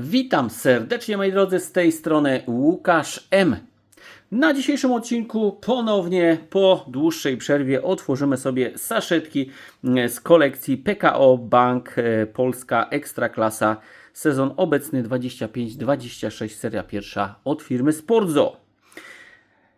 Witam serdecznie moi drodzy, z tej strony Łukasz M. Na dzisiejszym odcinku ponownie po dłuższej przerwie otworzymy sobie saszetki mm, z kolekcji PKO Bank e, Polska Ekstraklasa sezon obecny 25-26 seria pierwsza od firmy Sportzo.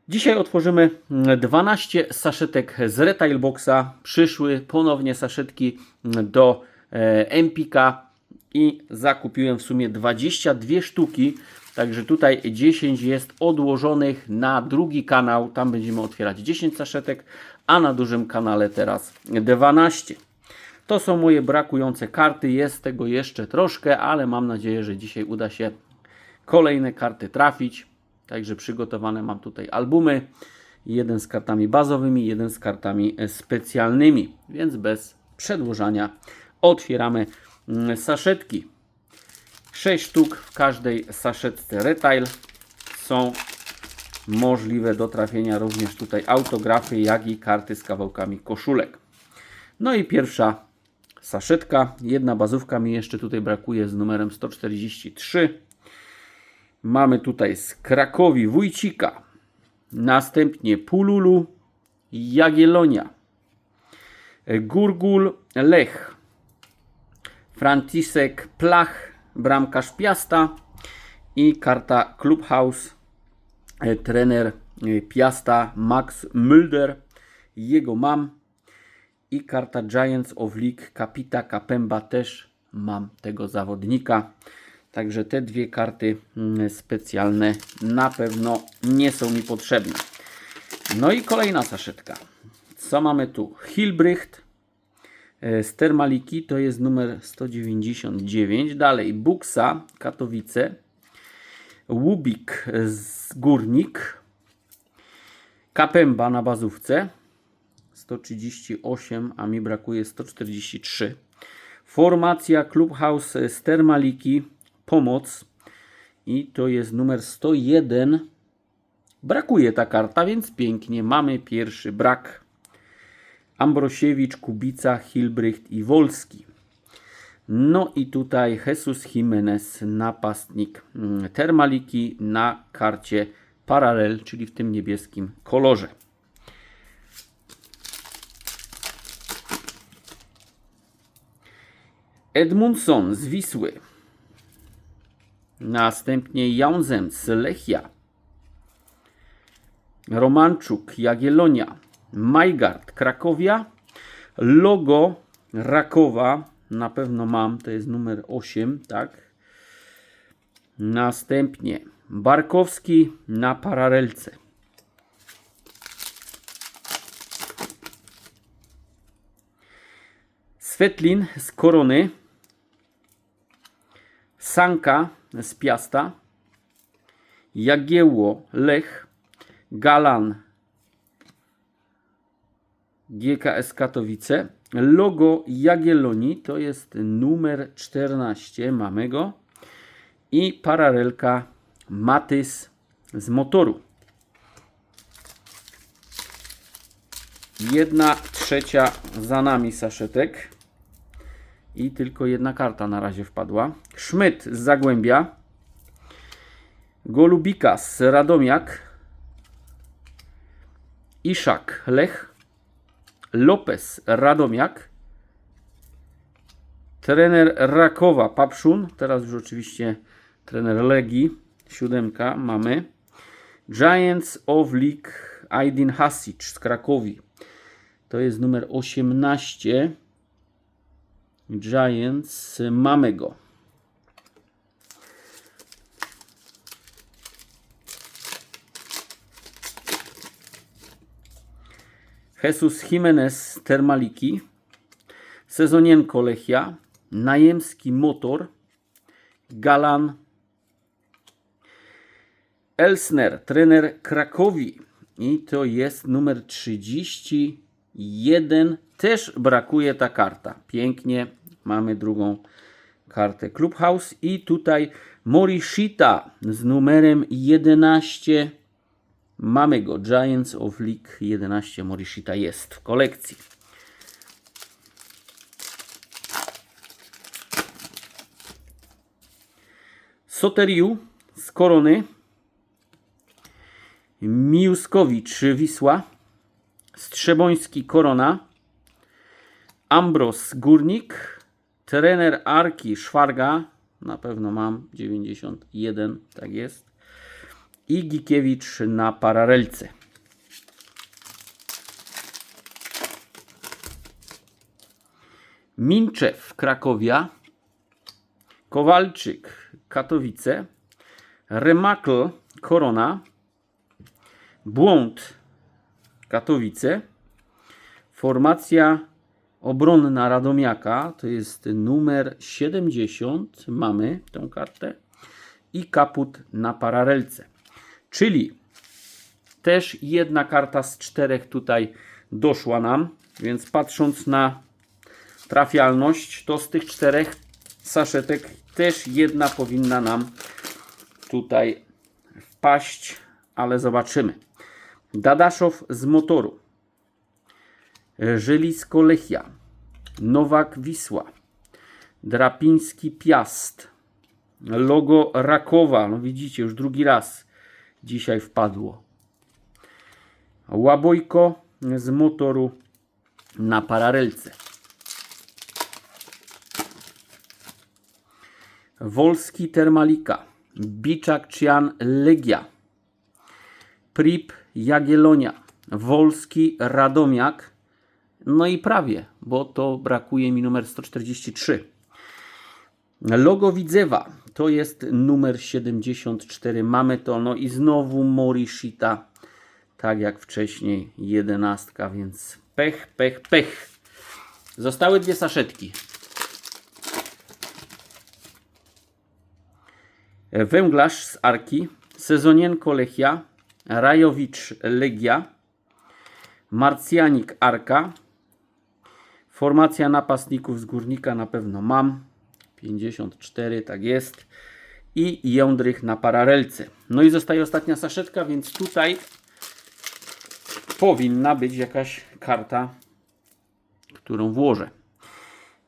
Dzisiaj otworzymy mm, 12 saszetek z Retail Boxa. Przyszły ponownie saszetki mm, do e, Empika i zakupiłem w sumie 22 sztuki. Także tutaj 10 jest odłożonych na drugi kanał. Tam będziemy otwierać 10 saszetek, a na dużym kanale teraz 12. To są moje brakujące karty. Jest tego jeszcze troszkę, ale mam nadzieję, że dzisiaj uda się kolejne karty trafić. Także przygotowane mam tutaj albumy. Jeden z kartami bazowymi, jeden z kartami specjalnymi. Więc bez przedłużania otwieramy saszetki. 6 sztuk w każdej saszetce retail. Są możliwe do trafienia również tutaj autografy, jak i karty z kawałkami koszulek. No i pierwsza saszetka. Jedna bazówka mi jeszcze tutaj brakuje z numerem 143. Mamy tutaj z Krakowi Wójcika. Następnie Pululu, Jagielonia, Gurgul Lech, Franciszek Plach, bramkarz Piasta i karta Clubhouse, e, trener e, Piasta Max Mulder. Jego mam. I karta Giants of League Kapita Kapemba też mam tego zawodnika. Także te dwie karty mm, specjalne na pewno nie są mi potrzebne. No i kolejna saszetka. Co mamy tu? Hilbricht e, z Termaliki, to jest numer 199. Dalej Buksa, Katowice. Łubik z Górnik. Kapemba na bazówce. 138, a mi brakuje 143. Formacja Clubhouse z Termaliki. Pomoc. I to jest numer 101. Brakuje ta karta, więc pięknie. Mamy pierwszy brak. Ambrosiewicz, Kubica, Hilbrycht i Wolski. No i tutaj Jesus Jimenez, napastnik mm, Termaliki na karcie Paralel, czyli w tym niebieskim kolorze. Edmundson z Wisły. Następnie Jaunzem z Lechia. Romanczuk, Jagielonia, Majgard, Krakowia, logo Rakowa, na pewno mam, to jest numer 8, tak. Następnie Barkowski na paralelce. Svetlin z Korony, Sanka z Piasta, Jagiełło, Lech, Galan, GKS Katowice. Logo Jagiellonii to jest numer 14, mamy go. I paralelka Matys z motoru. Jedna trzecia za nami saszetek. I tylko jedna karta na razie wpadła. Szmyt z Zagłębia. Golubika z Radomiak. Iszak Lech. Lopez Radomiak. Trener Rakowa Papszun. Teraz już oczywiście trener Legii. Siódemka mamy. Giants of League Aydin Hasic z Krakowi. To jest numer 18. Giants. Mamy go. Jesus Jimenez Termaliki, Sezonienko Lechia, Najemski Motor, Galan, Elsner, trener Krakowi i to jest numer 31. Też brakuje ta karta. Pięknie, mamy drugą kartę Clubhouse i tutaj Morishita z numerem 11. Mamy go. Giants of League 11 Morishita jest w kolekcji. Soteriu z Korony, Miuskowicz Wisła, Strzeboński Korona, Ambros Górnik, trener Arki Szwarga, na pewno mam 91, tak jest, i Gikiewicz na paralelce. Minczew Krakowia, Kowalczyk Katowice, Remakl Korona, Błąd Katowice, formacja obronna Radomiaka, to jest numer 70, mamy tą kartę, i kaput na paralelce. Czyli też jedna karta z czterech tutaj doszła nam, więc patrząc na trafialność, to z tych czterech saszetek też jedna powinna nam tutaj wpaść, ale zobaczymy. Dadaszow z motoru. Żylisko Lechia. Nowak Wisła. Drapiński Piast. Logo Rakowa. No widzicie, już drugi raz dzisiaj wpadło. Łabojko z motoru na paralelce. Wolski Termalika, Biczak Cian Legia, Prip Jagielonia, Wolski Radomiak, no i prawie, bo to brakuje mi numer 143. Logo Widzewa to jest numer 74. Mamy to, no i znowu Morishita, tak jak wcześniej, jedenastka, więc pech, pech, pech. Zostały dwie saszetki. Węglarz z Arki, Sezonienko Lechia, Rajowicz Legia, Marcjanik Arka, formacja napastników z Górnika na pewno mam, 54 tak jest i Jądrych na paralelce. No i zostaje ostatnia saszetka, więc tutaj powinna być jakaś karta, którą włożę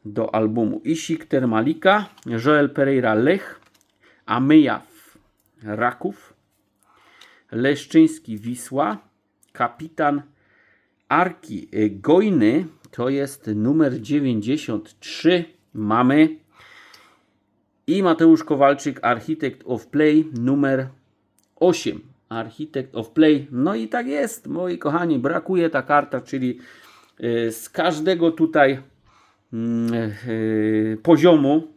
do albumu. Isik Termalika, Joel Pereira Lech, Amyjaw Raków, Leszczyński Wisła, kapitan Arki Gojny, to jest numer 93, mamy i Mateusz Kowalczyk, Architect of Play, numer 8. Architect of Play, no i tak jest, moi kochani, brakuje ta karta, czyli y, z każdego tutaj mm, y, poziomu,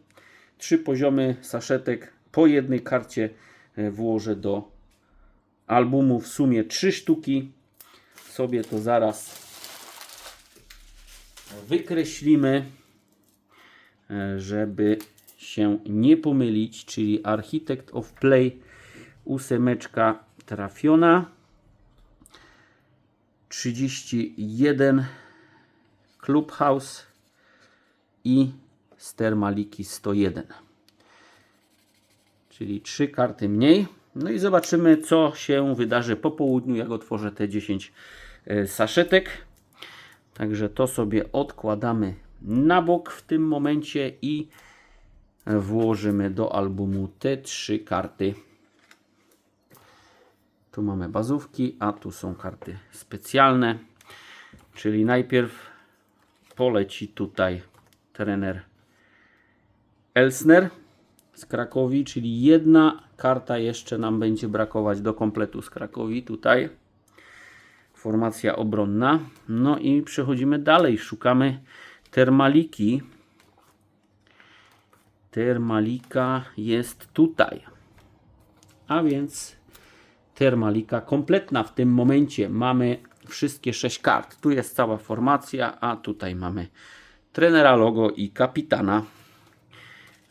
trzy poziomy saszetek po jednej karcie e, włożę do albumu w sumie trzy sztuki. Sobie to zaraz wykreślimy, e, żeby się nie pomylić, czyli Architect of Play ósemeczka trafiona 31 Clubhouse i Stermaliki 101 czyli trzy karty mniej. No i zobaczymy, co się wydarzy po południu, jak otworzę te 10 e, saszetek. Także to sobie odkładamy na bok w tym momencie i włożymy do albumu te trzy karty. Tu mamy bazówki, a tu są karty specjalne. Czyli najpierw poleci tutaj trener Elsner z Krakowi, czyli jedna karta jeszcze nam będzie brakować do kompletu z Krakowi tutaj. Formacja obronna. No i przechodzimy dalej. Szukamy termaliki. Termalika jest tutaj. A więc termalika kompletna. W tym momencie mamy wszystkie sześć kart. Tu jest cała formacja, a tutaj mamy trenera logo i kapitana.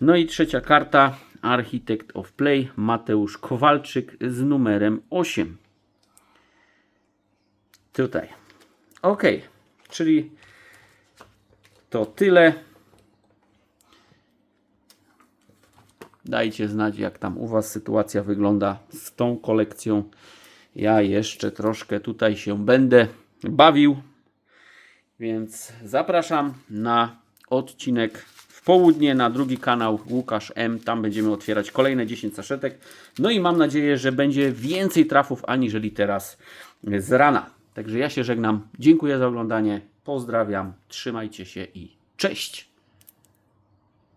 No i trzecia karta, Architect of Play, Mateusz Kowalczyk z numerem 8. Tutaj. Ok, czyli to tyle. Dajcie znać, jak tam u Was sytuacja wygląda z tą kolekcją. Ja jeszcze troszkę tutaj się będę bawił, więc zapraszam na odcinek południe na drugi kanał Łukasz M. Tam będziemy otwierać kolejne 10 saszetek. No i mam nadzieję, że będzie więcej trafów aniżeli teraz z rana. Także ja się żegnam. Dziękuję za oglądanie. Pozdrawiam. Trzymajcie się i cześć.